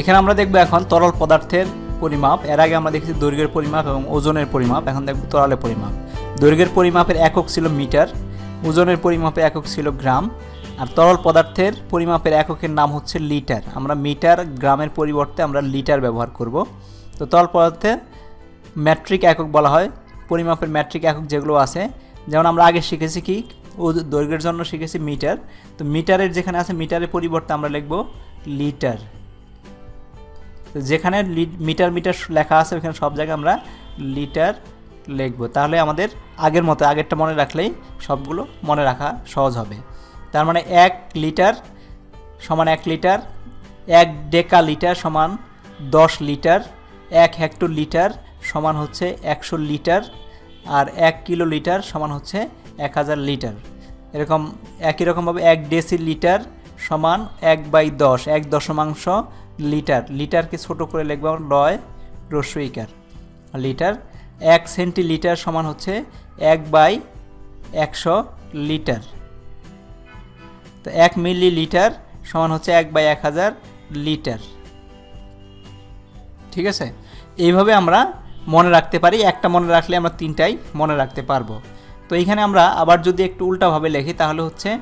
এখানে আমরা দেখব এখন তরল পদার্থের পরিমাপ। এর আগে আমরা দেখেছি দৈর্ঘ্যের পরিমাপ এবং ওজনের পরিমাপ, এখন দেখব তরলের পরিমাপ। দৈর্ঘ্যের পরিমাপের একক ছিল মিটার, ওজনের পরিমাপের একক ছিল গ্রাম, আর তরল পদার্থের পরিমাপের এককের নাম হচ্ছে লিটার। আমরা মিটার গ্রামের পরিবর্তে আমরা লিটার ব্যবহার করব। তো তরল পদার্থে ম্যাট্রিক একক বলা হয়, পরিমাপের ম্যাট্রিক একক যেগুলো আছে। যেমন আমরা আগে শিখেছি কি, ও দৈর্ঘ্যের জন্য শিখেছি মিটার। তো মিটারের যেখানে আছে, মিটারের পরিবর্তে আমরা লিখব লিটার। যেখানে মিটার মিটার লেখা আছে ওখানে সব জায়গায় আমরা লিটার লিখব। তাহলে আমাদের আগের মতো, আগেরটা মনে রাখলেই সবগুলো মনে রাখা সহজ হবে। তার মানে এক লিটার সমান এক লিটার, এক ডেকা লিটার সমান দশ লিটার, এক হেক্টর লিটার সমান হচ্ছে একশো লিটার, আর এক কিলো লিটার সমান হচ্ছে এক হাজার লিটার। এরকম, একই রকমভাবে এক ডেসি লিটার সমান এক বাই দশ, এক দশমাংশ লিটার, লিটারকে ছোট করে লিখব লয় রস্বইকার লিটার, এক সেন্টিলিটার সমান হচ্ছে এক বাই একশো লিটার। তো এক মিলি লিটার সমান হচ্ছে এক বাই এক হাজার লিটার। ঠিক আছে? এইভাবে আমরা মনে রাখতে পারি, একটা মনে রাখলে আমরা তিনটাই মনে রাখতে পারব। তো এইখানে আমরা আবার যদি একটু উল্টাভাবে লিখি, তাহলে হচ্ছে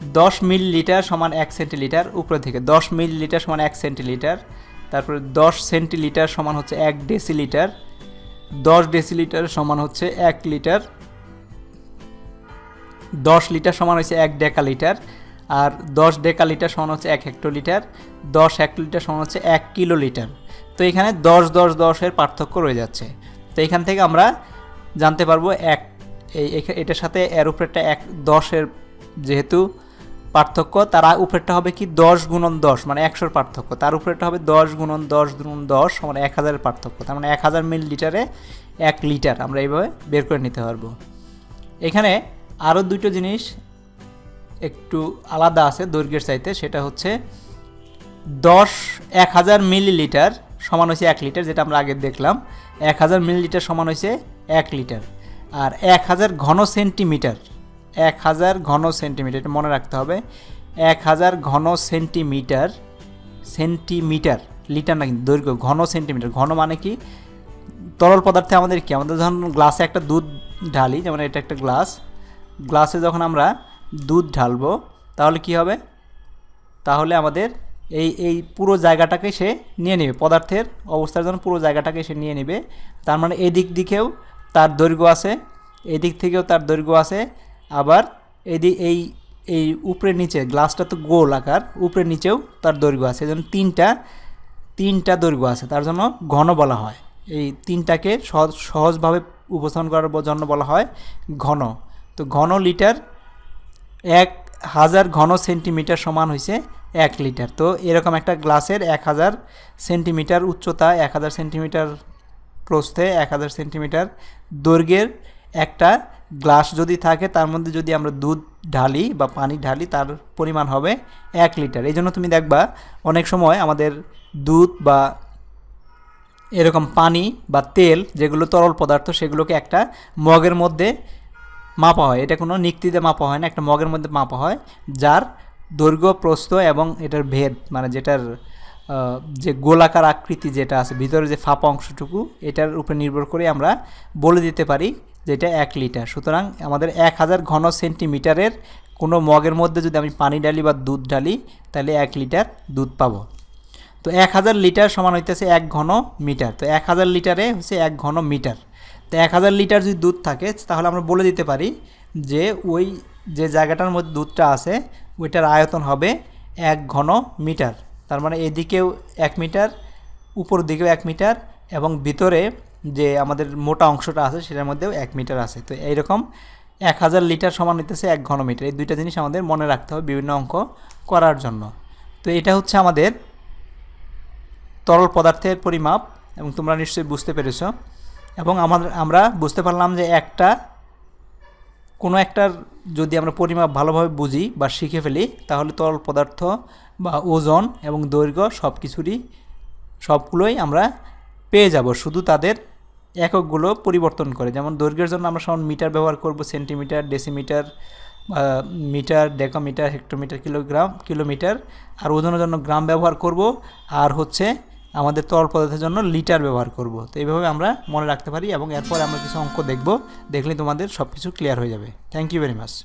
দশ মিলিলিটার সমান এক সেন্টিলিটার উপরে থেকে, দশ মিলিলিটার সমান এক সেন্টিলিটার, তারপরে দশ সেন্টিলিটার সমান হচ্ছে এক ডেসিলিটার, দশ ডেসিলিটার সমান হচ্ছে এক লিটার, দশ লিটার সমান হচ্ছে এক ডেকা লিটার আর দশ ডেকা লিটার সমান হচ্ছে এক হেক্টোলিটার, দশ হেক্টোলিটার সমান হচ্ছে এক কিলো লিটার তো এখানে দশ দশ, দশের পার্থক্য রয়ে যাচ্ছে। তো এখান থেকে আমরা জানতে পারব এক, এই এটার সাথে এর উপরেরটা এক, দশের যেহেতু পার্থক্য, তার উপরেরটা হবে কি দশ গুণন দশ মানে একশোর পার্থক্য। তার উপরেরটা হবে দশ গুণন দশ গুণন দশ মানে এক হাজারের পার্থক্য। তার মানে এক হাজার মিলি লিটারে এক লিটার আমরা এইভাবে বের করে নিতে পারব। এখানে আরও দুটো জিনিস একটু আলাদা আছে দৈর্ঘ্যের চাইতে, সেটা হচ্ছে দশ এক হাজার মিলিলিটার সমান হয়েছে এক লিটার, যেটা আমরা আগে দেখলাম। এক হাজার মিলিলিটার সমান হয়েছে এক লিটার। আর এক হাজার ঘন সেন্টিমিটার এক হাজার ঘন সেন্টিমিটার মনে রাখতে হবে, এক হাজার ঘন সেন্টিমিটার সেন্টিমিটার, লিটার না কিন্তু দৈর্ঘ্য, ঘন সেন্টিমিটার, ঘন মানে কি? তরল পদার্থে আমাদের কি? আমাদের যখন গ্লাসে একটা দুধ ঢালি, যেমন এটা একটা গ্লাস, গ্লাসে যখন আমরা দুধ ঢালবো, তাহলে কি হবে? তাহলে আমাদের এই এই পুরো জায়গাটাকে সে নিয়ে নেবে, পদার্থের অবস্থার জন্য পুরো জায়গাটাকে সে নিয়ে নেবে, তার মানে এই দিক দিকেও তার দৈর্ঘ্য আছে এই দিক থেকেও তার দৈর্ঘ্য আছে আবার এদিক এই এই উপরে নিচে গ্লাসটা তো গোল আকার উপরে নিচেও তার দৈর্ঘ্য আছে। এই তিনটা তিনটা দৈর্ঘ্য আছে। তার জন্য ঘন বলা হয়। এই তিনটাকে সহজ সহজভাবে উপস্থাপন করার জন্য বলা হয় ঘন। তো ঘন লিটার এক হাজার ঘন সেন্টিমিটার সমান হয়েছে এক লিটার। তো এরকম একটা গ্লাসের এক হাজার সেন্টিমিটার উচ্চতা, এক হাজার সেন্টিমিটার প্রস্থে, এক হাজার সেন্টিমিটার দৈর্ঘ্যের একটা গ্লাস যদি থাকে, তার মধ্যে যদি আমরা দুধ ঢালি বা পানি ঢালি, তার পরিমাণ হবে এক লিটার। এই জন্য তুমি দেখবা, অনেক সময় আমাদের দুধ বা এরকম পানি বা তেল, যেগুলো তরল পদার্থ, সেগুলোকে একটা মগের মধ্যে মাপা হয়। এটা কোনো নিক্তিতে মাপা হয় না, একটা মগের মধ্যে মাপা হয়, যার দৈর্ঘ্য, প্রস্থ এবং এটার ভেদ মানে যেটার যে গোলাকার আকৃতি যেটা আছে, ভিতরে যে ফাঁপা অংশটুকু, এটার উপরে নির্ভর করে আমরা বলে দিতে পারি যে এটা এক লিটার। সুতরাং আমাদের এক হাজার ঘন সেন্টিমিটারের কোনো মগের মধ্যে যদি আমি পানি ডালি বা দুধ ডালি তাহলে এক লিটার দুধ পাবো। তো এক হাজার লিটার সমান হইতেছে এক ঘন মিটার। তো এক হাজার লিটারে হচ্ছে এক ঘন মিটার। তো এক হাজার লিটার যদি দুধ থাকে, তাহলে আমরা বলে দিতে পারি যে ওই যে জায়গাটার মধ্যে দুধটা আছে, ওইটার আয়তন হবে এক ঘন মিটার। তার মানে এদিকেও এক মিটার উপর দিকেও এক মিটার এবং ভিতরে যে আমাদের মোটা অংশটা আছে সেটার মধ্যেও এক মিটার আছে। তো এইরকম এক হাজার লিটার সমান হইতেছে এক ঘন মিটার এই দুইটা জিনিস আমাদের মনে রাখতে হবে বিভিন্ন অঙ্ক করার জন্য। তো এটা হচ্ছে আমাদের তরল পদার্থের পরিমাপ এবং তোমরা নিশ্চয়ই বুঝতে পেরেছ। এবং আমাদের, আমরা বুঝতে পারলাম যে একটা কোনো একটার যদি আমরা পরিমাপ ভালোভাবে বুঝি বা শিখে ফেলি, তাহলে তরল পদার্থ বা ওজন এবং দৈর্ঘ্য সব কিছুরই সবগুলোই আমরা পেয়ে যাব। শুধু তাদের এককগুলো পরিবর্তন করে। যেমন দৈর্ঘ্যের জন্য আমরা সমান মিটার ব্যবহার করব, centimetre, decimetre metre, decametre, hectometre, kilogram, kilometre. আর ওজনের জন্য গ্রাম ব্যবহার করব। আর হচ্ছে আমাদের তরল পদার্থের জন্য লিটার ব্যবহার করব। তো এইভাবে আমরা মনে রাখতে পারি এবং এরপর আমরা কিছু অঙ্ক দেখব। দেখলে তোমাদের সব কিছু ক্লিয়ার হয়ে যাবে। Thank you very much